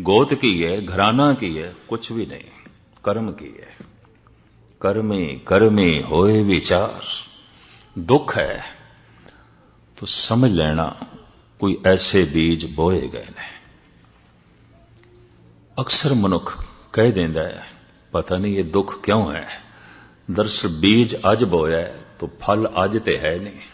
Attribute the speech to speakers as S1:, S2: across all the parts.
S1: ਗੋਤ ਕੀ ਹੈ, ਘਰਾਨਾ ਕੀ ਹੈ ਕੁਝ ਵੀ ਨਹੀਂ। ਕਰਮ ਕੀ ਹੈ? ਕਰਮੇ ਕਰਮੇ ਹੋਏ ਵਿਚਾਰ। ਦੁੱਖ ਹੈ, ਤੋ ਸਮਝ ਲੈਣਾ, ਕੋਈ ਐਸੇ ਬੀਜ ਬੋਏ ਗਏ ਨੇ। ਅਕਸਰ ਮਨੁੱਖ ਕਹਿ ਦਿੰਦਾ ਹੈ, ਪਤਾ ਨਹੀਂ ਇਹ ਦੁੱਖ ਕਿਉਂ ਹੈ। ਦਰਸਲ ਬੀਜ ਅੱਜ ਬੋਇਆ ਤਾਂ ਫਲ ਅੱਜ ਤੇ ਹੈ ਨਹੀਂ।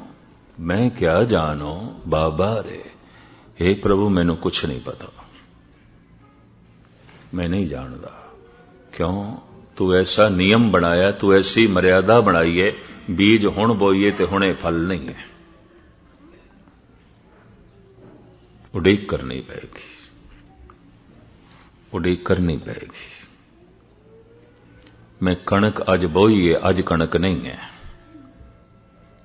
S1: ਮੈਂ ਕਿਆ ਜਾਣੋ, ਬਾਬਾ ਰੇ हे ਪ੍ਰਭੂ, ਮੈਨੂੰ ਕੁਝ ਨਹੀਂ ਪਤਾ। ਮੈਂ ਨਹੀਂ ਜਾਣਦਾ। ਕਿਉਂ? ਤੂੰ ਐਸਾ ਨਿਯਮ ਬਣਾਇਆ, ਤੂੰ ਐਸੀ ਮਰਿਆਦਾ ਬਣਾਈ ਹੈ ਬੀਜ ਹੁਣ ਬੋਈਏ ਤੇ ਹੁਣੇ ਫਲ ਨਹੀਂ ਹੈ। ਉਡੀਕ ਕਰਨੀ ਪਏਗੀ ਉਡੀਕ ਕਰਨੀ ਪਏਗੀ ਮੈਂ ਕਣਕ ਅੱਜ ਬੋਈਏ, ਅੱਜ ਕਣਕ ਨਹੀਂ ਹੈ।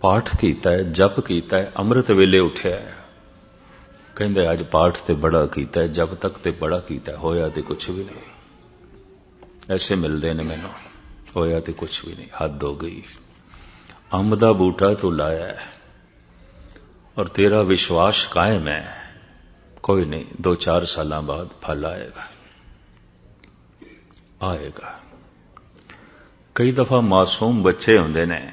S1: ਪਾਠ ਕੀਤਾ ਹੈ, ਜਪ ਕੀਤਾ ਹੈ, ਅੰਮ੍ਰਿਤ ਵੇਲੇ ਉੱਠਿਆ ਹੈ। ਕਹਿੰਦੇ ਅੱਜ ਪਾਠ ਤੇ ਬੜਾ ਕੀਤਾ ਹੈ ਜਪ ਤੱਕ ਤੇ ਬੜਾ ਕੀਤਾ ਹੋਇਆ ਤੇ ਕੁਝ ਵੀ ਨਹੀਂ। ਐਸੇ ਮਿਲਦੇ ਨੇ ਮੈਨੂੰ, ਹੋਇਆ ਤੇ ਕੁਝ ਵੀ ਨਹੀਂ, ਹੱਦ ਹੋ ਗਈ। ਅੰਬ ਦਾ ਬੂਟਾ ਤੂੰ ਲਾਇਆ ਹੈ, ਔਰ ਤੇਰਾ ਵਿਸ਼ਵਾਸ ਕਾਇਮ ਹੈ। ਕੋਈ ਨਹੀਂ 2-4 ਸਾਲਾਂ ਬਾਅਦ ਫਲ ਆਏਗਾ। ਆਏਗਾ। ਕਈ ਦਫਾ ਮਾਸੂਮ ਬੱਚੇ ਹੁੰਦੇ ਨੇ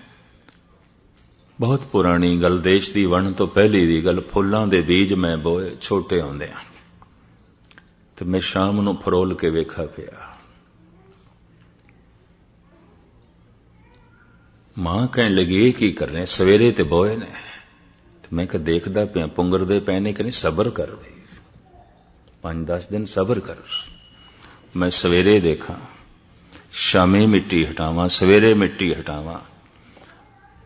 S1: ਬਹੁਤ ਪੁਰਾਣੀ ਗੱਲ, ਦੇਸ਼ ਦੀ ਵਣ ਤੋਂ ਪਹਿਲੀ ਦੀ ਗੱਲ, ਫੁੱਲਾਂ ਦੇ ਬੀਜ ਮੈਂ ਬੋਏ, ਛੋਟੇ ਹੁੰਦੇ ਆ ਤੇ ਮੈਂ ਸ਼ਾਮ ਨੂੰ ਫਰੋਲ ਕੇ ਵੇਖਾ ਪਿਆ। ਮਾਂ ਕਹਿਣ ਲੱਗੀ, ਇਹ ਕੀ ਕਰ ਰਹੇ? ਸਵੇਰੇ ਤੇ ਬੋਏ ਨੇ। ਤੇ ਮੈਂ ਕਿ ਦੇਖਦਾ ਪਿਆ, ਪੁੰਗਰਦੇ ਪਏ ਨੇ ਕਿ ਨਹੀਂ? ਸਬਰ ਕਰ ਬਈ। 5-10 ਦਿਨ ਸਬਰ ਕਰ। ਮੈਂ ਸਵੇਰੇ ਦੇਖਾਂ, ਸ਼ਾਮੇ ਮਿੱਟੀ ਹਟਾਵਾਂ, ਸਵੇਰੇ ਮਿੱਟੀ ਹਟਾਵਾਂ।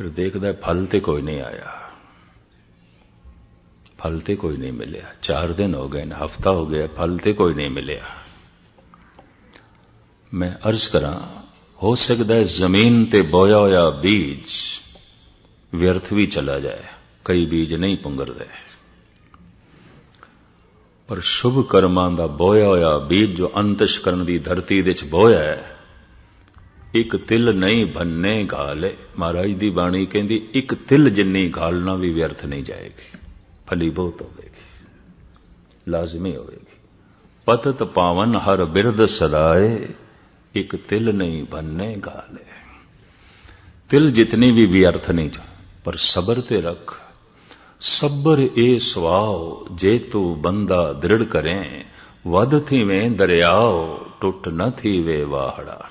S1: ਫਿਰ ਦੇਖਦਾ ਫਲ ਤੇ ਕੋਈ ਨਹੀਂ ਆਇਆ। ਫਲ ਤੇ ਕੋਈ ਨਹੀਂ ਮਿਲਿਆ। 4 ਦਿਨ ਹੋ ਗਏ ਨੇ, ਹਫਤਾ ਹੋ ਗਿਆ, ਫਲ ਤੇ ਕੋਈ ਨਹੀਂ ਮਿਲਿਆ। ਮੈਂ ਅਰਜ਼ ਕਰਾਂ, ਹੋ ਸਕਦਾ ਹੈ ਜ਼ਮੀਨ ਤੇ ਬੋਇਆ ਹੋਇਆ ਬੀਜ ਵਿਅਰਥ ਵੀ ਚਲਾ ਜਾਏ, ਕਈ ਬੀਜ ਨਹੀਂ ਪੁੰਗਰਦੇ। ਪਰ ਸ਼ੁਭ ਕਰਮਾਂ ਦਾ ਬੋਇਆ ਹੋਇਆ ਬੀਜ ਜੋ ਅੰਤਸ਼ਕਰਨ ਦੀ ਧਰਤੀ ਦੇ ਵਿੱਚ ਬੋਇਆ ਹੈ ਇੱਕ ਤਿਲ ਨਹੀਂ ਭੰਨੇ ਗਾਲੇ। ਮਹਾਰਾਜ ਦੀ ਬਾਣੀ ਕਹਿੰਦੀ, ਇੱਕ ਤਿਲ ਜਿੰਨੀ ਗਾਲਣਾ ਵੀ ਵਿਅਰਥ ਨਹੀਂ ਜਾਏਗੀ। ਫਲੀ ਬਹੁਤ ਹੋਵੇਗੀ। ਲਾਜ਼ਮੀ ਹੋਵੇਗੀ। ਪਤਤ ਪਾਵਨ ਹਰ ਬਿਰਦ ਸਦਾਏ, ਇੱਕ ਤਿਲ ਨਹੀਂ ਭੰਨੇ ਗਾਲੇ। ਤਿਲ ਜਿਤਨੀ ਵੀ ਵਿਅਰਥ ਨਹੀਂ ਜਾ, ਪਰ ਸਬਰ ਤੇ ਰੱਖ। ਸਬਰ ਏ ਸਵਾਉ ਜੇ ਤੂੰ ਬੰਦਾ ਦ੍ਰਿੜ ਕਰੇ ਵਦ ਥੀਵੇਂ ਦਰਿਆਓ, ਟੁੱਟ ਨ ਥੀਵੇ ਵਾਹੜਾ।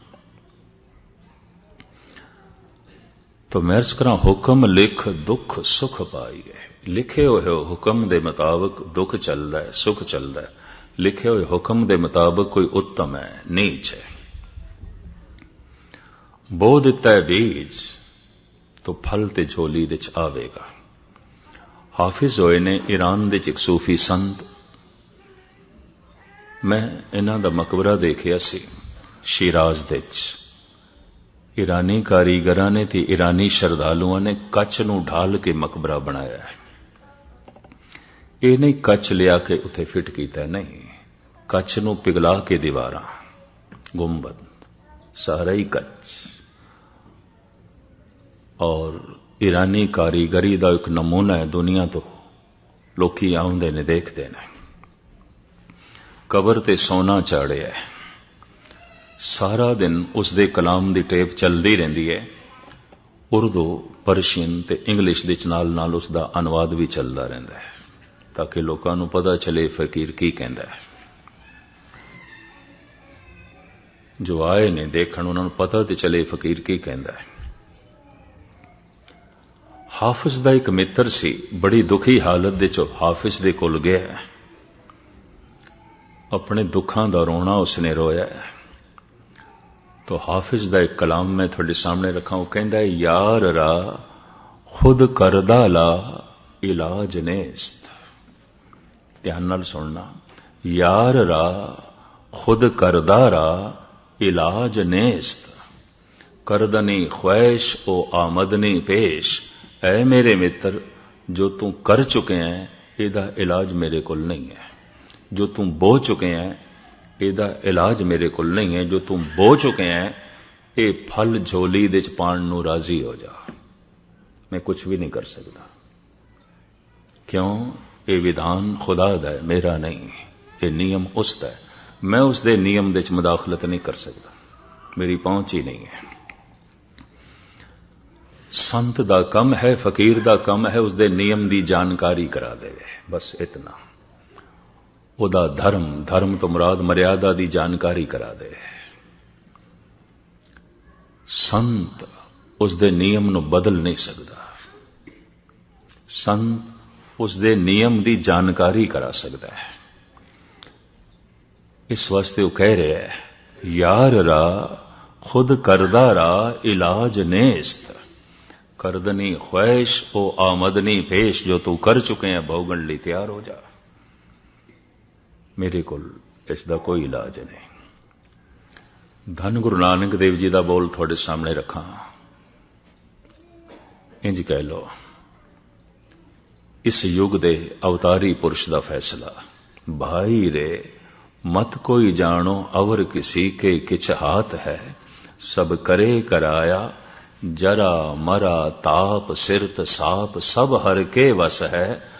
S1: ਤੋ ਮਰਜ਼ ਕਰਾਂ ਹੁਕਮ, ਲਿਖ, ਦੁੱਖ, ਸੁਖ ਪਾਈ ਗਏ ਲਿਖੇ ਹੋਏ ਹੁਕਮ ਦੇ ਮੁਤਾਬਕ ਦੁੱਖ ਚੱਲਦਾ ਹੈ, ਸੁਖ ਚੱਲਦਾ ਹੈ। ਲਿਖੇ ਹੋਏ ਹੁਕਮ ਦੇ ਮੁਤਾਬਕ ਕੋਈ ਉੱਤਮ ਹੈ, ਨੀਚ ਹੈ। ਬੋ ਦਿੱਤਾ ਹੈ ਬੀਜ, ਤੋ ਫਲ ਤੇ ਝੋਲੀ ਵਿੱਚ ਆਵੇਗਾ। ਹਾਫਿਜ਼ ਹੋਏ ਨੇ ਈਰਾਨ ਦੇ ਇੱਕ ਸੂਫੀ ਸੰਤ। ਮੈਂ ਇਹਨਾਂ ਦਾ ਮਕਬਰਾ ਦੇਖਿਆ ਸੀ, ਸ਼ਿਰਾਜ਼ ਦੇ ਵਿੱਚ ਈਰਾਨੀ ਕਾਰੀਗਰਾਂ ਨੇ ਤੇ ਈਰਾਨੀ ਸ਼ਰਧਾਲੂਆਂ ਨੇ ਕੱਚ ਨੂੰ ਢਾਲ ਕੇ ਮਕਬਰਾ ਬਣਾਇਆ ਹੈ। ਇਹ ਨਹੀਂ ਕੱਚ ਲਿਆ ਕੇ ਉੱਥੇ ਫਿੱਟ ਕੀਤਾ, ਨਹੀਂ। ਕੱਚ ਨੂੰ ਪਿਘਲਾ ਕੇ ਦੀਵਾਰਾਂ, ਗੁੰਬਦ, ਸਾਰਾ ਹੀ ਕੱਚ। ਔਰ ਈਰਾਨੀ ਕਾਰੀਗਰੀ ਦਾ ਇੱਕ ਨਮੂਨਾ ਹੈ ਦੁਨੀਆ ਤੋਂ। ਲੋਕੀ ਆਉਂਦੇ ਨੇ, ਦੇਖਦੇ ਨੇ। ਕਬਰ ਤੇ ਸੋਨਾ ਚਾੜਿਆ ਹੈ। ਸਾਰਾ ਦਿਨ ਉਸ ਦੇ ਕਲਾਮ ਦੀ ਟੇਪ ਚੱਲਦੀ ਰਹਿੰਦੀ ਹੈ। ਉਰਦੂ, ਪਰਸ਼ੀਅਨ ਤੇ ਇੰਗਲਿਸ਼ ਦੇ ਨਾਲ ਨਾਲ ਉਸ ਦਾ ਅਨੁਵਾਦ ਵੀ ਚੱਲਦਾ ਰਹਿੰਦਾ ਹੈ। ਤਾਂ ਕਿ ਲੋਕਾਂ ਨੂੰ ਪਤਾ ਚਲੇ ਫਕੀਰ ਕੀ ਕਹਿੰਦਾ ਹੈ। ਜੋ ਆਏ ਨੇ ਦੇਖਣ, ਉਹਨਾਂ ਨੂੰ ਪਤਾ ਤੇ ਚਲੇ ਫਕੀਰ ਕੀ ਕਹਿੰਦਾ ਹੈ। ਹਾਫਿਜ਼ ਦਾ ਇੱਕ ਮਿੱਤਰ ਸੀ, ਬੜੀ ਦੁਖੀ ਹਾਲਤ ਦੇ ਵਿੱਚ ਹਾਫਿਜ਼ ਦੇ ਕੋਲ ਗਿਆ ਆਪਣੇ ਦੁੱਖਾਂ ਦਾ ਰੋਣਾ ਉਸਨੇ ਰੋਇਆ ਤੋ ਹਾਫਿਜ਼ ਦਾ ਇੱਕ ਕਲਾਮ ਮੈਂ ਤੁਹਾਡੇ ਸਾਹਮਣੇ ਰੱਖਾਂ। ਉਹ ਕਹਿੰਦਾ ਯਾਰ ਰਾ, ਖੁਦ ਕਰਦਾ ਲਾ, ਇਲਾਜ ਨੇਸਤ। ਧਿਆਨ ਨਾਲ ਸੁਣਨਾ। ਯਾਰ ਰਾ, ਖੁਦ ਕਰਦਾ ਰਾ, ਇਲਾਜ ਨੇਸਤ। ਕਰਦਨੀ ਖੁਆਇਸ਼, ਉਹ ਆਮਦਨੀ ਪੇਸ਼। ਐ ਮੇਰੇ ਮਿੱਤਰ, ਜੋ ਤੂੰ ਕਰ ਚੁੱਕੇ ਹੈ, ਇਹਦਾ ਇਲਾਜ ਮੇਰੇ ਕੋਲ ਨਹੀਂ ਹੈ। ਜੋ ਤੂੰ ਬੋ ਚੁੱਕੇ ਹੈ ਇਹਦਾ ਇਲਾਜ ਮੇਰੇ ਕੋਲ ਨਹੀਂ ਹੈ, ਜੋ ਤੂੰ ਬੋ ਚੁੱਕੇ ਹੈ, ਇਹ ਫਲ ਝੋਲੀ ਦੇ ਚ ਪਾਣ ਨੂੰ ਰਾਜ਼ੀ ਹੋ ਜਾ। ਮੈਂ ਕੁਝ ਵੀ ਨਹੀਂ ਕਰ ਸਕਦਾ। ਕਿਉਂ? ਇਹ ਵਿਧਾਨ ਖੁਦਾ ਦਾ ਹੈ, ਮੇਰਾ ਨਹੀਂ। ਇਹ ਨਿਯਮ ਉਸ ਦਾ ਹੈ। ਮੈਂ ਉਸ ਦੇ ਨਿਯਮ ਦੇ ਵਿੱਚ ਮਦਾਖਲਤ ਨਹੀਂ ਕਰ ਸਕਦਾ। ਮੇਰੀ ਪਹੁੰਚ ਹੀ ਨਹੀਂ ਹੈ। ਸੰਤ ਦਾ ਕੰਮ ਹੈ, ਫਕੀਰ ਦਾ ਕੰਮ ਹੈ, ਉਸ ਦੇ ਨਿਯਮ ਦੀ ਜਾਣਕਾਰੀ ਕਰਾ ਦੇਵੇ। ਬਸ ਇਤਨਾ। ਉਹਦਾ ਧਰਮ ਧਰਮ ਤੋਂ ਮੁਰਾਦ ਮਰਿਆਦਾ ਦੀ ਜਾਣਕਾਰੀ ਕਰਾ ਦੇ। ਸੰਤ ਉਸ ਦੇ ਨਿਯਮ ਨੂੰ ਬਦਲ ਨਹੀਂ ਸਕਦਾ। ਸੰਤ ਉਸ ਦੇ ਨਿਯਮ ਦੀ ਜਾਣਕਾਰੀ ਕਰਾ ਸਕਦਾ ਹੈ। ਇਸ ਵਾਸਤੇ ਉਹ ਕਹਿ ਰਿਹਾ ਹੈ, ਯਾਰ ਰਾ, ਖੁਦ ਕਰਦਾ ਰਾ, ਇਲਾਜ ਨੇਸਤ। ਕਰਦਨੀ ਖੁਆਇਸ਼, ਉਹ ਆਮਦਨੀ ਪੇਸ਼ ਜੋ ਤੂੰ ਕਰ ਚੁੱਕੇ ਹੈ ਭੋਗਣ ਲਈ ਤਿਆਰ ਹੋ ਜਾ। ਮੇਰੇ ਕੋਲ ਇਸ ਦਾ ਕੋਈ ਇਲਾਜ ਨਹੀਂ। ਧੰਨ ਗੁਰੂ ਨਾਨਕ ਦੇਵ ਜੀ ਦਾ ਬੋਲ ਤੁਹਾਡੇ ਸਾਹਮਣੇ ਰੱਖਾਂ। ਇੰਜ ਕਹਿ ਲੋ ਇਸ ਯੁੱਗ ਦੇ ਅਵਤਾਰੀ ਪੁਰਸ਼ ਦਾ ਫੈਸਲਾ, ਭਾਈ ਰੇ, ਮਤ ਕੋਈ ਜਾਣੋ ਅਵਰ ਕਿਸੀ ਕੇ ਕਿਛ ਹਾਥ ਹੈ, ਸਭ ਕਰੇ ਕਰਾਇਆ, ਜਰਾ ਮਰਾ ਤਾਪ ਸਿਰਤ ਸਾਪ ਸਭ ਹਰ ਕੇ ਵਸ ਹੈ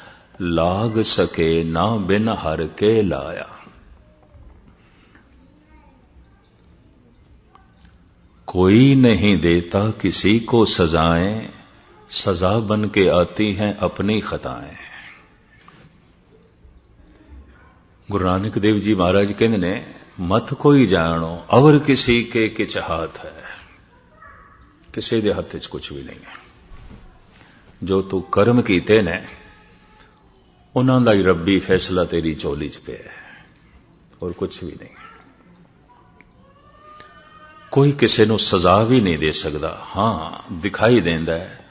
S1: लाग सके ना बिन हर के लाया। कोई नहीं देता किसी को सजाएँ, सजा बन के आती हैं अपनी खताएँ। गुरु नानक देव जी महाराज कहते ने मत कोई जानो, अवर किसी के किच हाथ है। किसी के हथ च कुछ भी नहीं है। जो तू कर्म किते ने ਉਹਨਾਂ ਦਾ ਹੀ ਰੱਬੀ ਫੈਸਲਾ ਤੇਰੀ ਝੋਲੀ 'ਚ ਪਿਆ ਹੈ ਹੋਰ ਕੁਝ ਵੀ ਨਹੀਂ ਕੋਈ ਕਿਸੇ ਨੂੰ ਸਜ਼ਾ ਵੀ ਨਹੀਂ ਦੇ ਸਕਦਾ ਹਾਂ ਦਿਖਾਈ ਦਿੰਦਾ ਹੈ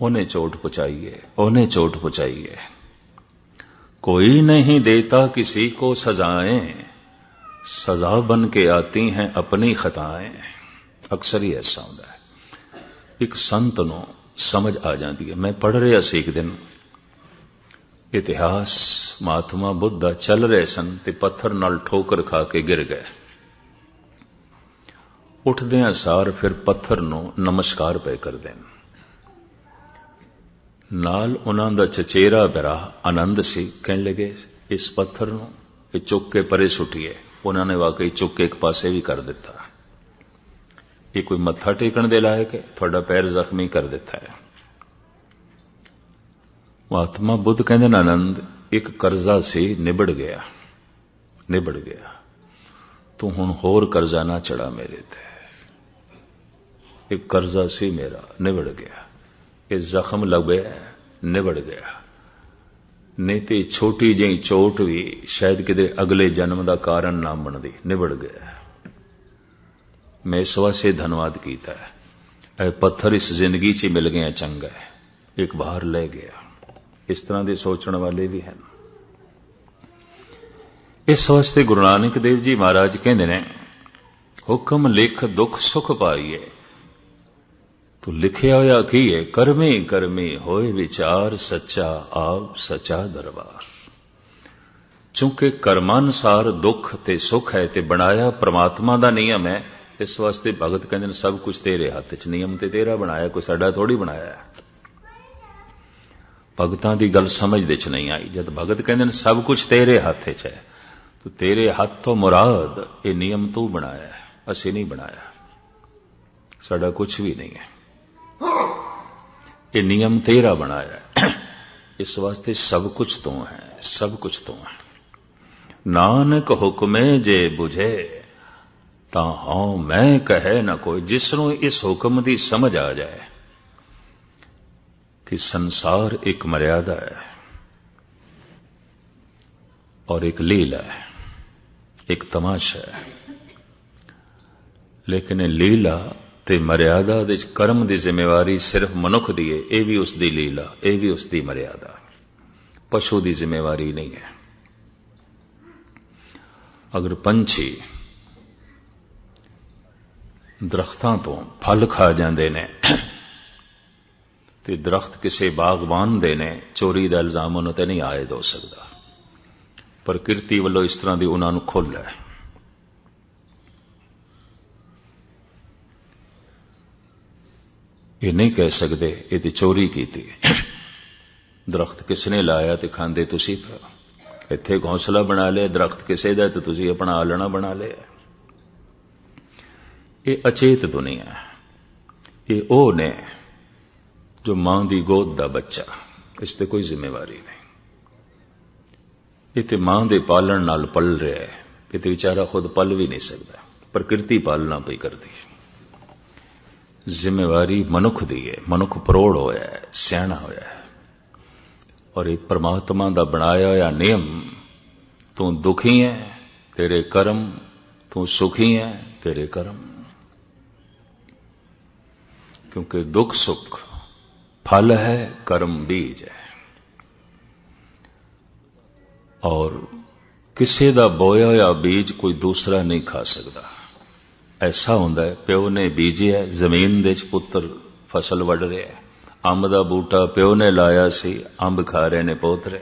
S1: ਉਹਨੇ ਚੋਟ ਪਹੁੰਚਾਈ ਹੈ ਉਹਨੇ ਚੋਟ ਪਹੁੰਚਾਈ ਹੈ कोई नहीं देता किसी को सजाएं सजा बन के आती हैं अपनी खताएं ਅਕਸਰ ਹੀ ਐਸਾ ਹੁੰਦਾ ਹੈ ਇੱਕ ਸੰਤ ਨੂੰ ਸਮਝ ਆ ਜਾਂਦੀ ਹੈ ਮੈਂ ਪੜ੍ਹ ਰਿਹਾ ਸੀ ਇੱਕ ਦਿਨ ਇਤਿਹਾਸ, ਮਹਾਤਮਾ ਬੁੱਧਾ ਚੱਲ ਰਹੇ ਸਨ ਤੇ ਪੱਥਰ ਨਾਲ ਠੋਕਰ ਖਾ ਕੇ ਗਿਰ ਗਏ। ਉੱਠਦਿਆਂ ਸਾਰ ਫਿਰ ਪੱਥਰ ਨੂੰ ਨਮਸਕਾਰ ਪਏ ਕਰਦੇ ਨੇ। ਨਾਲ ਉਹਨਾਂ ਦਾ ਚਚੇਰਾ ਬਰਾ ਆਨੰਦ ਸੀ, ਕਹਿਣ ਲੱਗੇ, ਇਸ ਪੱਥਰ ਨੂੰ ਇਹ ਚੁੱਕ ਕੇ ਪਰੇ ਸੁੱਟੀਏ। ਉਹਨਾਂ ਨੇ ਵਾਕਈ ਚੁੱਕ ਕੇ ਇੱਕ ਪਾਸੇ ਵੀ ਕਰ ਦਿੱਤਾ। ਇਹ ਕੋਈ ਮੱਥਾ ਟੇਕਣ ਦੇ ਲਾਇਕ ਹੈ? ਤੁਹਾਡਾ ਪੈਰ ਜ਼ਖਮੀ ਕਰ ਦਿੱਤਾ ਹੈ। ਮਹਾਤਮਾ ਬੁੱਧ ਕਹਿੰਦੇ ਨੇ, ਆਨੰਦ ਇੱਕ ਕਰਜ਼ਾ ਸੀ, ਨਿਬੜ ਗਿਆ। ਨਿਬੜ ਗਿਆ। ਤੂੰ ਹੁਣ ਹੋਰ ਕਰਜ਼ਾ ਨਾ ਚੜਾ ਮੇਰੇ ਤੇ। ਇੱਕ ਕਰਜ਼ਾ ਸੀ ਮੇਰਾ, ਨਿਬੜ ਗਿਆ। ਇਹ ਜ਼ਖਮ ਲੱਗਿਆ ਨਿਬੜ ਗਿਆ। ਨਹੀਂ ਤੇ ਛੋਟੀ ਜਿਹੀ ਚੋਟ ਵੀ ਸ਼ਾਇਦ ਕਿਤੇ ਅਗਲੇ ਜਨਮ ਦਾ ਕਾਰਨ ਨਾ ਬਣਦੀ, ਨਿਬੜ ਗਿਆ। ਮੈਂ ਇਸ ਵਾਸਤੇ ਧੰਨਵਾਦ ਕੀਤਾ। ਹੈ ਇਹ ਪੱਥਰ ਇਸ ਜ਼ਿੰਦਗੀ 'ਚ ਮਿਲ ਗਿਆ ਚੰਗਾ। ਹੈ ਇੱਕ ਬਾਹਰ ਲੈ ਗਿਆ। ਇਸ ਤਰ੍ਹਾਂ ਦੇ ਸੋਚਣ ਵਾਲੇ ਵੀ ਹਨ। ਇਸ ਵਾਸਤੇ ਗੁਰੂ ਨਾਨਕ ਦੇਵ ਜੀ ਮਹਾਰਾਜ ਕਹਿੰਦੇ ਨੇ, ਹੁਕਮ ਲਿਖ ਦੁੱਖ ਸੁਖ ਪਾਈਏ। ਤੋ ਲਿਖਿਆ ਹੋਇਆ ਕੀ ਹੈ ਕਰਮੇ ਕਰਮੇ ਹੋਏ ਵਿਚਾਰ ਸੱਚਾ ਆਪ ਸੱਚਾ ਦਰਬਾਰ। ਚੁੰਕੇ ਕਰਮਾਨਸਾਰ ਦੁੱਖ ਤੇ ਸੁਖ ਹੈ ਤੇ ਬਣਾਇਆ ਪ੍ਰਮਾਤਮਾ ਦਾ ਨਿਯਮ ਹੈ। ਇਸ ਵਾਸਤੇ ਭਗਤ ਕਹਿੰਦੇ ਨੇ, ਸਭ ਕੁਝ ਤੇਰੇ ਹੱਥ 'ਚ, ਨਿਯਮ ਤੇ ਤੇਰਾ ਬਣਾਇਆ, ਕੋਈ ਸਾਡਾ ਥੋੜੀ ਬਣਾਇਆ। ਭਗਤਾਂ ਦੀ ਗੱਲ ਸਮਝ ਦੇ 'ਚ ਨਹੀਂ ਆਈ। ਜਦ ਭਗਤ ਕਹਿੰਦੇ ਨੇ, ਸਭ ਕੁਝ ਤੇਰੇ ਹੱਥ 'ਚ ਹੈ। ਤੋ ਤੇਰੇ ਹੱਥ ਤੋਂ ਮੁਰਾਦ ਇਹ ਨਿਯਮ ਤੂੰ ਬਣਾਇਆ ਹੈ। ਅਸੀਂ ਨਹੀਂ ਬਣਾਇਆ। ਸਾਡਾ ਕੁਝ ਵੀ ਨਹੀਂ ਹੈ। ਇਹ ਨਿਯਮ ਤੇਰਾ ਬਣਾਇਆ ਹੈ। ਇਸ ਵਾਸਤੇ ਸਭ ਕੁਝ ਤੋਂ ਹੈ। ਸਭ ਕੁਝ ਤੋਂ ਹੈ। ਨਾਨਕ ਹੁਕਮੇ ਜੇ 부ਝੇ ਤਾਂ ਹਾਂ ਮੈਂ ਕਹੇ ਨਾ ਕੋਈ, ਜਿਸ ਨੂੰ ਇਸ ਹੁਕਮ ਦੀ ਸਮਝ ਆ ਜਾਏ। ਕਿ ਸੰਸਾਰ ਇੱਕ ਮਰਿਆਦਾ ਹੈ ਔਰ ਇੱਕ ਲੀਲਾ ਹੈ, ਇੱਕ ਤਮਾਸ਼ਾ ਹੈ। ਲੇਕਿਨ ਲੀਲਾ ਤੇ ਮਰਿਆਦਾ ਦੇ ਕਰਮ ਦੀ ਜ਼ਿੰਮੇਵਾਰੀ ਸਿਰਫ ਮਨੁੱਖ ਦੀ ਹੈ, ਇਹ ਵੀ ਉਸ ਦੀ ਲੀਲਾ, ਇਹ ਵੀ ਉਸ ਦੀ ਮਰਿਆਦਾ। ਪਸ਼ੂ ਦੀ ਜ਼ਿੰਮੇਵਾਰੀ ਨਹੀਂ ਹੈ। ਅਗਰ ਪੰਛੀ ਦਰਖਤਾਂ ਤੋਂ ਫਲ ਖਾ ਜਾਂਦੇ ਨੇ ਤੇ ਦਰਖਤ ਕਿਸੇ ਬਾਗਬਾਨ ਦੇ ਨੇ, ਚੋਰੀ ਦਾ ਇਲਜ਼ਾਮ ਉਹਨਾਂ ਤੇ ਨਹੀਂ ਆਇਦ ਹੋ ਸਕਦਾ। ਪ੍ਰਕਿਰਤੀ ਵੱਲੋਂ ਇਸ ਤਰ੍ਹਾਂ ਦੀ ਉਹਨਾਂ ਨੂੰ ਖੁੱਲ ਹੈ। ਇਹ ਨਹੀਂ ਕਹਿ ਸਕਦੇ, ਇਹ ਤੇ ਚੋਰੀ ਕੀਤੀ ਦਰਖਤ ਕਿਸ ਨੇ ਲਾਇਆ ਤੇ ਖਾਂਦੇ ਤੁਸੀਂ ਇੱਥੇ ਘੌਂਸਲਾ ਬਣਾ ਲਿਆ, ਦਰਖਤ ਕਿਸੇ ਦਾ ਤੇ ਤੁਸੀਂ ਆਪਣਾ ਆਲਣਾ ਬਣਾ ਲਿਆ। ਇਹ ਅਚੇਤ ਦੁਨੀਆ ਇਹ ਉਹ ਨੇ ਜੋ ਮਾਂ ਦੀ ਗੋਦ ਦਾ ਬੱਚਾ ਇਸ ਤੇ ਕੋਈ ਜ਼ਿੰਮੇਵਾਰੀ ਨਹੀਂ ਇਹ ਤੇ ਮਾਂ ਦੇ ਪਾਲਣ ਨਾਲ ਪਲ ਰਿਹਾ ਹੈ ਇਹ ਤੇ ਵਿਚਾਰਾ ਖੁਦ ਪਲ ਵੀ ਨਹੀਂ ਸਕਦਾ ਪ੍ਰਕਿਰਤੀ ਪਾਲਣਾ ਪਈ ਕਰਦੀ ਜ਼ਿੰਮੇਵਾਰੀ ਮਨੁੱਖ ਦੀ ਹੈ ਮਨੁੱਖ ਪਰੋੜ ਹੋਇਆ ਹੈ ਸਿਆਣਾ ਹੋਇਆ ਹੈ ਔਰ ਇਹ ਪ੍ਰਮਾਤਮਾ ਦਾ ਬਣਾਇਆ ਹੋਇਆ ਨਿਯਮ ਤੂੰ ਦੁਖੀ ਹੈ ਤੇਰੇ ਕਰਮ ਤੂੰ ਸੁਖੀ ਹੈ ਤੇਰੇ ਕਰਮ ਕਿਉਂਕਿ ਦੁੱਖ ਸੁੱਖ ਫਲ ਹੈ ਕਰਮ ਬੀਜ ਹੈ ਔਰ ਕਿਸੇ ਦਾ ਬੋਇਆ ਹੋਇਆ ਬੀਜ ਕੋਈ ਦੂਸਰਾ ਨਹੀਂ ਖਾ ਸਕਦਾ ਐਸਾ ਹੁੰਦਾ ਹੈ ਪਿਓ ਨੇ ਬੀਜਿਆ ਜ਼ਮੀਨ ਦੇ ਵਿੱਚ ਪੁੱਤਰ ਫਸਲ ਵੱਢ ਰਿਹਾ ਹੈ ਅੰਬ ਦਾ ਬੂਟਾ ਪਿਓ ਨੇ ਲਾਇਆ ਸੀ ਅੰਬ ਖਾ ਰਹੇ ਨੇ ਪੋਤਰੇ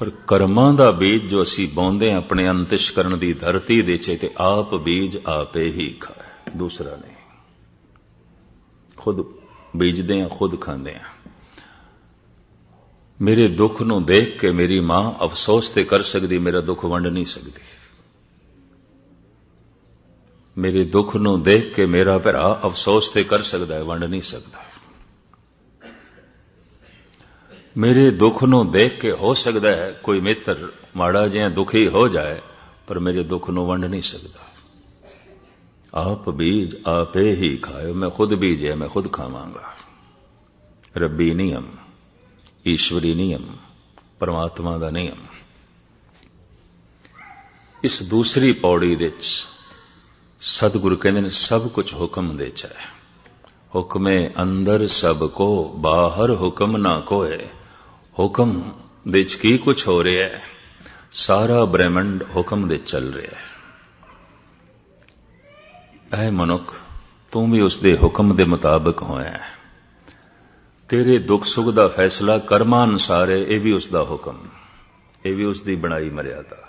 S1: ਪਰ ਕਰਮਾਂ ਦਾ ਬੀਜ ਜੋ ਅਸੀਂ ਬੌਂਦੇ ਆਪਣੇ ਅੰਤਿਸ਼ਕਰਨ ਦੀ ਧਰਤੀ ਦੇ ਚ ਤੇ ਆਪ ਬੀਜ ਆਪੇ ਹੀ ਖਾਏ ਦੂਸਰਾ ਨਹੀਂ ਖੁਦ ਬੀਜਦੇ ਆ, ਖੁਦ ਖਾਂਦੇ ਆ। ਮੇਰੇ ਦੁੱਖ ਨੂੰ ਦੇਖ ਕੇ ਮੇਰੀ ਮਾਂ ਅਫਸੋਸ ਤੇ ਕਰ ਸਕਦੀ, ਮੇਰਾ ਦੁੱਖ ਵੰਡ ਨਹੀਂ ਸਕਦੀ। ਮੇਰੇ ਦੁੱਖ ਨੂੰ ਦੇਖ ਕੇ ਮੇਰਾ ਭਰਾ ਅਫਸੋਸ ਤੇ ਕਰ ਸਕਦਾ ਹੈ, ਵੰਡ ਨਹੀਂ ਸਕਦਾ। ਮੇਰੇ ਦੁੱਖ ਨੂੰ ਦੇਖ ਕੇ ਹੋ ਸਕਦਾ ਹੈ, ਕੋਈ ਮਿੱਤਰ ਮਾੜਾ ਜਿਹਾ ਦੁਖੀ ਹੋ ਜਾਏ, ਪਰ ਮੇਰੇ ਦੁੱਖ ਨੂੰ ਵੰਡ ਨਹੀਂ ਸਕਦਾ। ਆਪ ਬੀਜ ਆਪੇ ਹੀ ਖਾਇਓ, ਮੈਂ ਖੁਦ ਬੀਜਿਆ, ਮੈਂ ਖੁਦ ਖਾਵਾਂਗਾ। ਰੱਬੀ ਨਿਯਮ, ਈਸ਼ਵਰੀ ਨਿਯਮ, ਪਰਮਾਤਮਾ ਦਾ ਨਿਯਮ। ਇਸ ਦੂਸਰੀ ਪੌੜੀ ਵਿੱਚ ਸਤਿਗੁਰੂ ਕਹਿੰਦੇ ਨੇ, ਸਭ ਕੁਝ ਹੁਕਮ ਦੇ ਚ ਹੈ। ਹੁਕਮੇ ਅੰਦਰ ਸਭ ਕੋ, ਬਾਹਰ ਹੁਕਮ ਨਾ ਕੋਏ। ਹੁਕਮ ਦੇ ਚ ਕੀ ਕੁਝ ਹੋ ਰਿਹਾ ਹੈ? ਸਾਰਾ ਬ੍ਰਹਿਮੰਡ ਹੁਕਮ ਦੇ ਚੱਲ ਰਿਹਾ ਹੈ। ਐ ਮਨੁੱਖ, ਤੂੰ ਵੀ ਉਸ ਦੇ ਹੁਕਮ ਦੇ ਮੁਤਾਬਕ ਹੋਇਆ ਤੇਰੇ ਦੁੱਖ ਸੁੱਖ ਦਾ ਫੈਸਲਾ ਕਰਮਾਂ ਅਨੁਸਾਰ ਹੈ, ਇਹ ਵੀ ਉਸ ਦਾ ਹੁਕਮ। ਇਹ ਵੀ ਉਸ ਦੀ ਬਣਾਈ ਮਰਿਆਦਾ।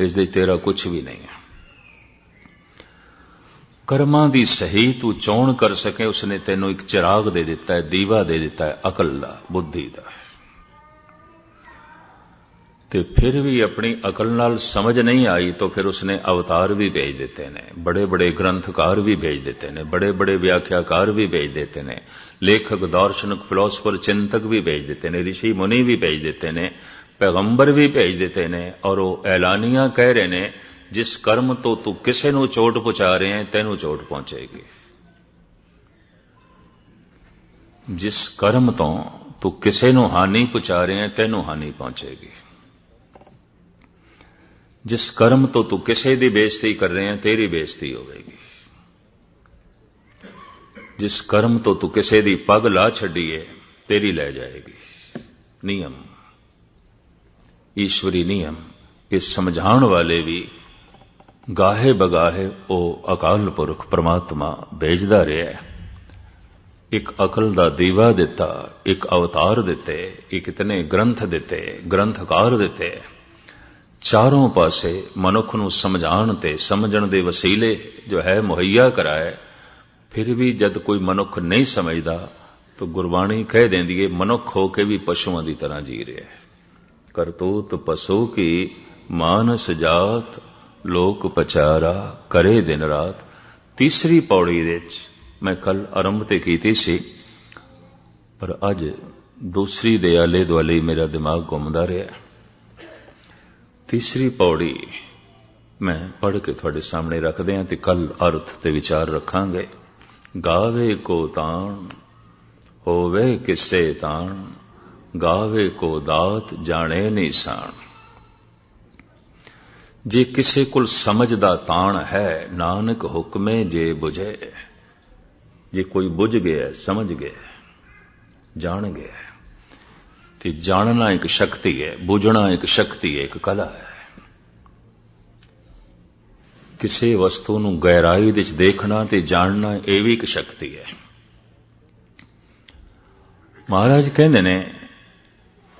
S1: ਇਸ ਦੇ ਤੇਰਾ ਕੁਝ ਵੀ ਨਹੀਂ ਹੈ। ਕਰਮਾਂ ਦੀ ਸਹੀ ਤੂੰ ਚੋਣ ਕਰ ਸਕੇ, ਉਸਨੇ ਤੈਨੂੰ ਇੱਕ ਚਿਰਾਗ ਦੇ ਦਿੱਤਾ ਹੈ, ਦੀਵਾ ਦੇ ਦਿੱਤਾ ਹੈ, ਅਕਲ ਦਾ, ਬੁੱਧੀ ਦਾ। ਤੇ ਫਿਰ ਵੀ ਆਪਣੀ ਅਕਲ ਨਾਲ ਸਮਝ ਨਹੀਂ ਆਈ ਤਾਂ ਫਿਰ ਉਸਨੇ ਅਵਤਾਰ ਵੀ ਭੇਜ ਦਿੱਤੇ ਨੇ ਬੜੇ ਬੜੇ ਗ੍ਰੰਥਕਾਰ ਵੀ ਭੇਜ ਦਿੱਤੇ ਨੇ ਬੜੇ ਬੜੇ ਵਿਆਖਿਆਕਾਰ ਵੀ ਭੇਜ ਦਿੱਤੇ ਨੇ, ਲੇਖਕ, ਦਾਰਸ਼ਨਿਕ ਫਿਲਾਸਫਰ ਚਿੰਤਕ ਵੀ ਭੇਜ ਦਿੱਤੇ ਨੇ ઋષਿ ਮੁਨੀ ਵੀ ਭੇਜ ਦਿੱਤੇ ਨੇ, ਪੈਗੰਬਰ ਵੀ ਭੇਜ ਦਿੱਤੇ ਨੇ ਔਰ ਉਹ ਐਲਾਨੀਆਂ ਕਹਿ ਰਹੇ ਨੇ, ਜਿਸ ਕਰਮ ਤੋਂ ਤੂੰ ਕਿਸੇ ਨੂੰ ਚੋਟ ਪਹੁੰਚਾ ਰਹੇ ਹੈ, ਤੈਨੂੰ ਚੋਟ ਪਹੁੰਚੇਗੀ। ਜਿਸ ਕਰਮ ਤੋਂ ਤੂੰ ਕਿਸੇ ਨੂੰ ਹਾਨੀ ਪਹੁੰਚਾ ਰਹੇ ਹੈ, ਤੈਨੂੰ ਹਾਨੀ ਪਹੁੰਚੇਗੀ। ਜਿਸ ਕਰਮ ਤੋਂ ਤੂੰ ਕਿਸੇ ਦੀ ਬੇਇੱਜ਼ਤੀ ਕਰ ਰਹੇ ਹੈ ਤੇਰੀ ਬੇਇੱਜ਼ਤੀ ਹੋਵੇਗੀ। ਜਿਸ ਕਰਮ ਤੋਂ ਤੂੰ ਕਿਸੇ ਦੀ ਪੱਗ ਲਾ ਛੱਡੀਏ ਤੇਰੀ ਲੈ ਜਾਏਗੀ। ਨਿਯਮ। ਈਸ਼ਵਰੀ ਨਿਯਮ ਇਹ ਸਮਝਾਉਣ ਵਾਲੇ ਵੀ ਗਾਹੇ ਬਗਾਹੇ ਉਹ ਅਕਾਲ ਪੁਰਖ ਪ੍ਰਮਾਤਮਾ ਭੇਜਦਾ ਰਿਹਾ ਹੈ। ਇੱਕ ਅਕਲ ਦਾ ਦੀਵਾ ਦਿੱਤਾ, ਇੱਕ ਅਵਤਾਰ ਦਿੱਤੇ, ਇੱਕ ਇਤਨੇ ਗ੍ਰੰਥ ਦਿੱਤੇ, ਗ੍ਰੰਥਕਾਰ ਦਿੱਤੇ। ਚਾਰੋਂ ਪਾਸੇ ਮਨੁੱਖ ਨੂੰ ਸਮਝਾਉਣ ਤੇ ਸਮਝਣ ਦੇ ਵਸੀਲੇ ਜੋ ਹੈ, ਮੁਹੱਈਆ ਕਰਾਏ। ਫਿਰ ਵੀ ਜਦ ਕੋਈ ਮਨੁੱਖ ਨਹੀਂ ਸਮਝਦਾ, ਤਾਂ ਗੁਰਬਾਣੀ ਕਹਿ ਦਿੰਦੀ ਏ, ਮਨੁੱਖ ਹੋ ਕੇ ਵੀ ਪਸ਼ੂਆਂ ਦੀ ਤਰ੍ਹਾਂ ਜੀ ਰਿਹਾ ਹੈ। ਕਰਤੂਤ ਪਸ਼ੂ ਕੀ ਮਾਨਸ ਜਾਤ, ਲੋਕ ਪਚਾਰਾ ਕਰੇ ਦਿਨ ਰਾਤ। ਤੀਸਰੀ ਪੌੜੀ ਵਿੱਚ ਮੈਂ ਕੱਲ ਆਰੰਭ ਤੇ ਕੀਤੀ ਸੀ, ਪਰ ਅੱਜ ਦੂਸਰੀ ਦੇ ਆਲੇ ਦੁਆਲੇ ਮੇਰਾ ਦਿਮਾਗ ਘੁੰਮਦਾ ਰਿਹਾ। ਤੀਸਰੀ ਪੌੜੀ ਮੈਂ ਪੜ੍ਹ ਕੇ ਤੁਹਾਡੇ ਸਾਹਮਣੇ ਰੱਖਦੇ ਹਾਂ ਤੇ ਕੱਲ ਅਰਥ ਤੇ ਵਿਚਾਰ ਰੱਖਾਂਗੇ। ਗਾਵੇ ਕੋ ਤਾਣ, ਹੋਵੇ ਕਿਸੇ ਤਾਣ, ਗਾਵੇ ਕੋ ਦਾਤ ਜਾਣੇ ਨਹੀਂ ਸਾਣ। ਜੇ ਕਿਸੇ ਕੋਲ ਸਮਝ ਦਾ ਤਾਣ ਹੈ, ਨਾਨਕ ਹੁਕਮੇ ਜੇ 부ਝੇ ਜੇ ਕੋਈ ਬੁੱਝ ਗਿਆ, ਸਮਝ ਗਿਆ, ਜਾਣ ਗਿਆ। ਤੇ ਜਾਣਨਾ ਇੱਕ ਸ਼ਕਤੀ ਹੈ, ਬੁਝਣਾ ਇੱਕ ਸ਼ਕਤੀ ਹੈ, ਇੱਕ ਕਲਾ ਹੈ। ਕਿਸੇ ਵਸਤੂ ਨੂੰ ਗਹਿਰਾਈ ਵਿੱਚ ਦੇਖਣਾ ਤੇ ਜਾਣਨਾ ਇਹ ਵੀ ਇੱਕ ਸ਼ਕਤੀ ਹੈ। ਮਹਾਰਾਜ ਕਹਿੰਦੇ ਨੇ,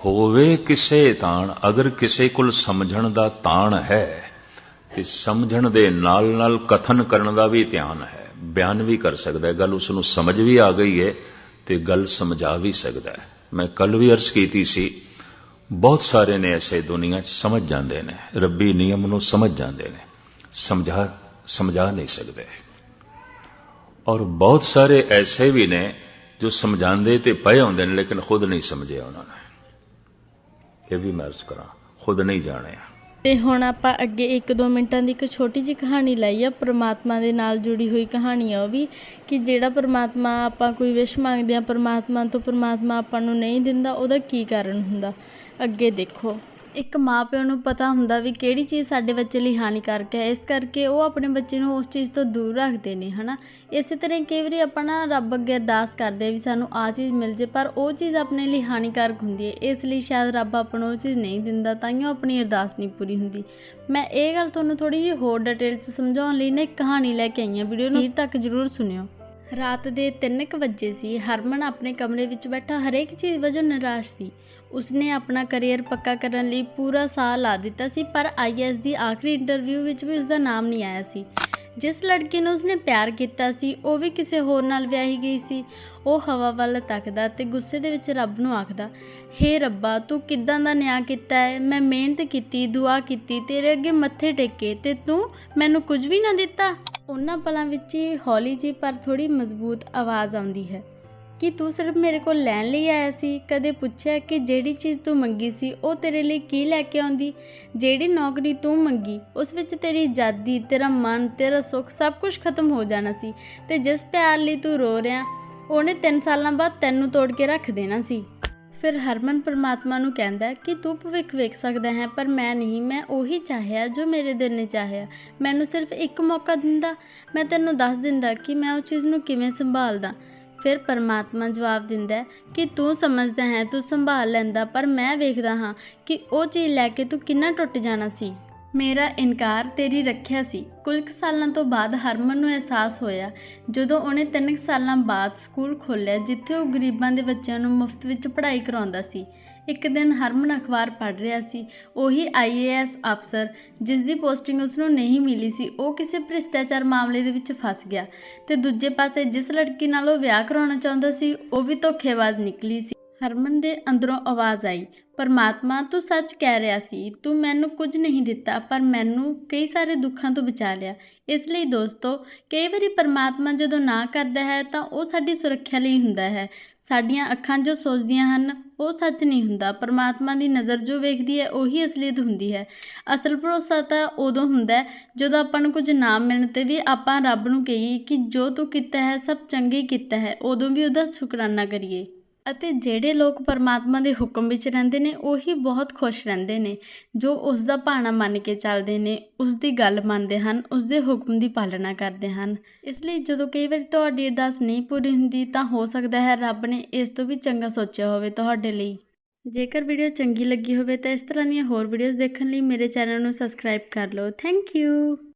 S1: ਹੋਵੇ ਕਿਸੇ ਤਾਣ, ਅਗਰ ਕਿਸੇ ਕੋਲ ਸਮਝਣ ਦਾ ਤਾਣ ਹੈ, ਤੇ ਸਮਝਣ ਦੇ ਨਾਲ ਨਾਲ ਕਥਨ ਕਰਨ ਦਾ ਵੀ ਧਿਆਨ ਹੈ, ਬਿਆਨ ਵੀ ਕਰ ਸਕਦਾ ਹੈ, ਗੱਲ ਉਸ ਨੂੰ ਸਮਝ ਵੀ ਆ ਗਈ ਹੈ ਤੇ ਗੱਲ ਸਮਝਾ ਵੀ ਸਕਦਾ ਹੈ। ਮੈਂ ਕੱਲ ਵੀ ਅਰਜ਼ ਕੀਤੀ ਸੀ, ਬਹੁਤ ਸਾਰੇ ਨੇ ਐਸੇ ਦੁਨੀਆ 'ਚ ਸਮਝ ਜਾਂਦੇ ਨੇ, ਰੱਬੀ ਨਿਯਮ ਨੂੰ ਸਮਝ ਜਾਂਦੇ ਨੇ, ਸਮਝਾ ਸਮਝਾ ਨਹੀਂ ਸਕਦੇ। ਔਰ ਬਹੁਤ ਸਾਰੇ ਐਸੇ ਵੀ ਨੇ ਜੋ ਸਮਝਾਉਂਦੇ ਤੇ ਪਏ ਹੁੰਦੇ ਨੇ, ਲੇਕਿਨ ਖੁਦ ਨਹੀਂ ਸਮਝਿਆ ਉਹਨਾਂ ਨੇ। ਇਹ ਵੀ ਮੈਂ ਅਰਜ਼ ਕਰਾਂ, ਖੁਦ ਨਹੀਂ ਜਾਣਿਆ।
S2: ਤੇ ਹੁਣ ਆਪਾਂ ਅੱਗੇ 1-2 ਮਿੰਟਾਂ ਦੀ ਇੱਕ ਛੋਟੀ ਜਿਹੀ ਕਹਾਣੀ ਲਈ ਆ, ਪ੍ਰਮਾਤਮਾ ਦੇ ਨਾਲ ਜੁੜੀ ਹੋਈ ਕਹਾਣੀ ਆ ਉਹ ਵੀ, ਕਿ ਜਿਹੜਾ ਪ੍ਰਮਾਤਮਾ ਆਪਾਂ ਕੋਈ ਵਿਸ਼ ਮੰਗਦੇ ਆ, ਪ੍ਰਮਾਤਮਾ ਤੋਂ ਪ੍ਰਮਾਤਮਾ ਆਪਾਂ ਨੂੰ ਨਹੀਂ ਦਿੰਦਾ, ਉਹਦਾ ਕੀ ਕਾਰਨ ਹੁੰਦਾ? ਅੱਗੇ ਦੇਖੋ। ਇੱਕ ਮਾਪਿਆਂ ਨੂੰ ਪਤਾ ਹੁੰਦਾ ਵੀ ਕਿਹੜੀ ਚੀਜ਼ ਸਾਡੇ ਬੱਚੇ ਲਈ ਹਾਨੀਕਾਰਕ ਹੈ, ਇਸ ਕਰਕੇ ਉਹ ਆਪਣੇ ਬੱਚੇ ਨੂੰ ਉਸ ਚੀਜ਼ ਤੋਂ ਦੂਰ ਰੱਖਦੇ ਨੇ, ਹਨਾ? ਇਸੇ ਤਰ੍ਹਾਂ ਕਈ ਵਾਰੀ ਆਪਾਂ ਨਾ ਰੱਬ ਅੱਗੇ ਅਰਦਾਸ ਕਰਦੇ ਆ ਵੀ ਸਾਨੂੰ ਆ ਚੀਜ਼ ਮਿਲ ਜੇ, ਪਰ ਉਹ ਚੀਜ਼ ਆਪਣੇ ਲਈ ਹਾਨੀਕਾਰਕ ਹੁੰਦੀ ਹੈ, ਇਸ ਲਈ ਸ਼ਾਇਦ ਰੱਬ ਆਪਾਂ ਨੂੰ ਉਹ ਚੀਜ਼ ਨਹੀਂ ਦਿੰਦਾ, ਤਾਂ ਹੀ ਉਹ ਆਪਣੀ ਅਰਦਾਸ ਨਹੀਂ ਪੂਰੀ ਹੁੰਦੀ। ਮੈਂ ਇਹ ਗੱਲ ਤੁਹਾਨੂੰ ਥੋੜੀ ਜਿਹੀ ਹੋਰ ਡਿਟੇਲ 'ਚ ਸਮਝਾਉਣ ਲਈ ਨਾ ਇੱਕ ਕਹਾਣੀ ਲੈ ਕੇ ਆਈ ਹਾਂ, ਵੀਡੀਓ ਨੂੰ ਅਖੀਰ ਤੱਕ ਜ਼ਰੂਰ ਸੁਣਿਓ। ਰਾਤ ਦੇ 3:00 ਵਜੇ ਸੀ, ਹਰਮਨ ਆਪਣੇ ਕਮਰੇ ਵਿੱਚ ਬੈਠਾ, ਹਰੇਕ ਚੀਜ਼ ਵਜੋਂ ਨਿਰਾਸ਼ ਸੀ। ਉਸਨੇ ਆਪਣਾ ਕੈਰੀਅਰ ਪੱਕਾ ਕਰਨ ਲਈ ਪੂਰਾ ਸਾਲ ਲਾ ਦਿੱਤਾ ਸੀ, ਪਰ ਆਈਐਸ ਦੀ ਆਖਰੀ ਇੰਟਰਵਿਊ ਵਿੱਚ ਵੀ ਉਸਦਾ ਨਾਮ ਨਹੀਂ ਆਇਆ ਸੀ। ਜਿਸ ਲੜਕੇ ਨੂੰ ਉਸਨੇ ਪਿਆਰ ਕੀਤਾ ਸੀ, ਉਹ ਵੀ ਕਿਸੇ ਹੋਰ ਨਾਲ ਵਿਆਹੀ ਗਈ ਸੀ। ਉਹ ਹਵਾ ਵੱਲ ਤੱਕਦਾ ਤੇ ਗੁੱਸੇ ਦੇ ਵਿੱਚ ਰੱਬ ਨੂੰ ਆਖਦਾ, ਹੇ ਰੱਬਾ, ਤੂੰ ਕਿੱਦਾਂ ਦਾ ਨਿਆਂ ਕੀਤਾ ਹੈ? ਮੈਂ ਮਿਹਨਤ ਕੀਤੀ, ਦੁਆ ਕੀਤੀ, ਤੇਰੇ ਅੱਗੇ ਮੱਥੇ ਟੇਕੇ ਤੇ ਤੂੰ ਮੈਨੂੰ ਕੁਝ ਵੀ ਨਾ ਦਿੱਤਾ? ਉਹਨਾਂ ਪਲਾਂ ਵਿੱਚ ਹੀ ਹੌਲੀ ਜੀ ਪਰ ਥੋੜੀ ਮਜ਼ਬੂਤ ਆਵਾਜ਼ ਆਉਂਦੀ ਹੈ। ਕਿ ਤੂੰ ਸਿਰਫ ਮੇਰੇ ਕੋਲ ਲੈਣ ਲਈ ਆਇਆ ਸੀ? ਕਦੇ ਪੁੱਛਿਆ ਕਿ ਜਿਹੜੀ ਚੀਜ਼ ਤੂੰ ਮੰਗੀ ਸੀ, ਉਹ ਤੇਰੇ ਲਈ ਕੀ ਲੈ ਕੇ ਆਉਂਦੀ? ਜਿਹੜੀ ਨੌਕਰੀ ਤੂੰ ਮੰਗੀ, ਉਸ ਵਿੱਚ ਤੇਰੀ ਆਜ਼ਾਦੀ, ਤੇਰਾ ਮਨ, ਤੇਰਾ ਸੁੱਖ ਸਭ ਕੁਝ ਖਤਮ ਹੋ ਜਾਣਾ ਸੀ ਤੇ ਜਿਸ ਪਿਆਰ ਲਈ ਤੂੰ ਰੋ ਰਿਹਾ, ਉਹਨੇ 3 ਸਾਲਾਂ ਬਾਅਦ ਤੈਨੂੰ ਤੋੜ ਕੇ ਰੱਖ ਦੇਣਾ ਸੀ। ਫਿਰ ਹਰਮਨ ਪਰਮਾਤਮਾ ਨੂੰ ਕਹਿੰਦਾ ਕਿ ਤੂੰ ਭਵਿੱਖ ਵੇਖ ਸਕਦਾ ਹੈ, ਪਰ ਮੈਂ ਨਹੀਂ, ਮੈਂ ਉਹੀ ਚਾਹਿਆ ਜੋ ਮੇਰੇ ਦਿਲ ਨੇ ਚਾਹਿਆ। ਮੈਨੂੰ ਸਿਰਫ ਇੱਕ ਮੌਕਾ ਦਿੰਦਾ, ਮੈਂ ਤੈਨੂੰ ਦੱਸ ਦਿੰਦਾ ਕਿ ਮੈਂ ਉਹ ਚੀਜ਼ ਨੂੰ ਕਿਵੇਂ ਸੰਭਾਲਦਾ। ਫਿਰ ਪਰਮਾਤਮਾ ਜਵਾਬ ਦਿੰਦਾ ਕਿ ਤੂੰ ਸਮਝਦਾ ਹੈ, ਤੂੰ ਸੰਭਾਲ ਲੈਂਦਾ, ਪਰ ਮੈਂ ਵੇਖਦਾ ਹਾਂ ਕਿ ਉਹ ਚੀਜ਼ ਲੈ ਕੇ ਤੂੰ ਕਿੰਨਾ ਟੁੱਟ ਜਾਣਾ ਸੀ। ਮੇਰਾ ਇਨਕਾਰ ਤੇਰੀ ਰੱਖਿਆ ਸੀ। ਕੁਝ ਕੁ ਸਾਲਾਂ ਤੋਂ ਬਾਅਦ ਹਰਮਨ ਨੂੰ ਅਹਿਸਾਸ ਹੋਇਆ, ਜਦੋਂ ਉਹਨੇ ਤਿੰਨ ਕੁ ਸਾਲਾਂ ਬਾਅਦ ਸਕੂਲ ਖੋਲ੍ਹਿਆ, ਜਿੱਥੇ ਉਹ ਗਰੀਬਾਂ ਦੇ ਬੱਚਿਆਂ ਨੂੰ ਮੁਫਤ ਵਿੱਚ ਪੜ੍ਹਾਈ ਕਰਾਉਂਦਾ ਸੀ। ਇੱਕ ਦਿਨ ਹਰਮਨ ਅਖਬਾਰ ਪੜ੍ਹ ਰਿਹਾ ਸੀ। ਉਹੀ ਆਈਏਐਸ ਅਫਸਰ ਜਿਸ ਦੀ ਪੋਸਟਿੰਗ ਉਸ ਨੂੰ ਨਹੀਂ ਮਿਲੀ ਸੀ, ਉਹ ਕਿਸੇ ਭ੍ਰਿਸ਼ਟਾਚਾਰ ਮਾਮਲੇ ਦੇ ਵਿੱਚ ਫਸ ਗਿਆ ਤੇ ਦੂਜੇ ਪਾਸੇ ਜਿਸ ਲੜਕੀ ਨਾਲ ਉਹ ਵਿਆਹ ਕਰਾਉਣਾ ਚਾਹੁੰਦਾ ਸੀ, ਉਹ ਵੀ ਧੋਖੇਬਾਜ਼ ਨਿਕਲੀ ਸੀ। ਹਰਮਨ ਦੇ ਅੰਦਰੋਂ ਆਵਾਜ਼ ਆਈ, ਪਰਮਾਤਮਾ, ਤੂੰ ਸੱਚ ਕਹਿ ਰਿਹਾ ਸੀ, ਤੂੰ ਮੈਨੂੰ ਕੁਝ ਨਹੀਂ ਦਿੱਤਾ, ਪਰ ਮੈਨੂੰ ਕਈ ਸਾਰੇ ਦੁੱਖਾਂ ਤੋਂ ਬਚਾ ਲਿਆ। ਇਸ ਲਈ ਦੋਸਤੋ, ਕਈ ਵਾਰੀ ਪਰਮਾਤਮਾ ਜਦੋਂ ਨਾ ਕਰਦਾ ਹੈ ਤਾਂ ਉਹ ਸਾਡੀ ਸੁਰੱਖਿਆ ਲਈ ਹੁੰਦਾ ਹੈ। ਸਾਡੀਆਂ ਅੱਖਾਂ ਜੋ ਸੋਚਦੀਆਂ ਹਨ, ਉਹ ਸੱਚ ਨਹੀਂ ਹੁੰਦਾ। ਪਰਮਾਤਮਾ ਦੀ ਨਜ਼ਰ ਜੋ ਵੇਖਦੀ ਹੈ, ਉਹੀ ਅਸਲੀਅਤ ਹੁੰਦੀ ਹੈ। ਅਸਲ ਭਰੋਸਾ ਤਾਂ ਉਦੋਂ ਹੁੰਦਾ ਜਦੋਂ ਆਪਾਂ ਨੂੰ ਕੁਝ ਨਾ ਮਿਲਣ ਤੇ ਵੀ ਆਪਾਂ ਰੱਬ ਨੂੰ ਕਹੀਏ ਕਿ ਜੋ ਤੂੰ ਕੀਤਾ ਹੈ, ਸਭ ਚੰਗੇ ਹੀ ਕੀਤਾ ਹੈ, ਉਦੋਂ ਵੀ ਉਹਦਾ ਸ਼ੁਕਰਾਨਾ ਕਰੀਏ। ਅਤੇ ਜਿਹੜੇ ਲੋਕ ਪਰਮਾਤਮਾ ਦੇ ਹੁਕਮ ਵਿੱਚ ਰਹਿੰਦੇ ਨੇ, ਉਹੀ ਬਹੁਤ ਖੁਸ਼ ਰਹਿੰਦੇ ਨੇ, ਜੋ ਉਸ ਦਾ ਭਾਣਾ ਮੰਨ ਕੇ ਚੱਲਦੇ ਨੇ ਉਸ ਦੀ ਗੱਲ ਮੰਨਦੇ ਹਨ ਉਸ ਦੇ ਹੁਕਮ ਦੀ ਪਾਲਣਾ ਕਰਦੇ ਹਨ। ਇਸ ਲਈ ਜਦੋਂ ਕਈ ਵਾਰੀ ਤੁਹਾਡੀ ਅਰਦਾਸ ਨਹੀਂ ਪੂਰੀ ਹੁੰਦੀ, ਤਾਂ ਹੋ ਸਕਦਾ ਹੈ ਰੱਬ ਨੇ ਇਸ ਤੋਂ ਵੀ ਚੰਗਾ ਸੋਚਿਆ ਹੋਵੇ ਤੁਹਾਡੇ ਲਈ। ਜੇਕਰ ਵੀਡੀਓ ਚੰਗੀ ਲੱਗੀ ਹੋਵੇ, ਤਾਂ ਇਸ ਤਰ੍ਹਾਂ ਦੀਆਂ ਹੋਰ ਵੀਡੀਓਜ਼ ਦੇਖਣ ਲਈ ਮੇਰੇ ਚੈਨਲ ਨੂੰ ਸਬਸਕ੍ਰਾਈਬ ਕਰ ਲਓ। Thank you!